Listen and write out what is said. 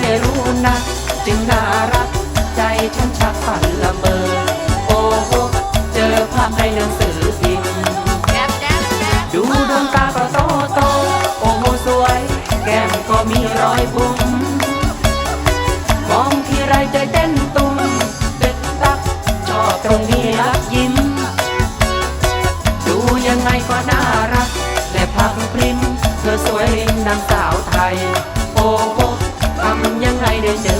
ไม่รู้นะ จึงน่ารัก ใจฉันชักฝันละเมอ โอ้โหเจอภาพในหนังสือพิมพ์ดูดวงตาก็โตโต โอ้โหสวย แก้มก็มีรอยบุ๋มมองที่ไรใจเต้นตุ้มตึกตักชอบตรงนี้รักยิ้ม ดูยังไงก็น่ารัก และพักพริมเธอสวยลิงนางสาวไทย โอ้โห いらっしゃい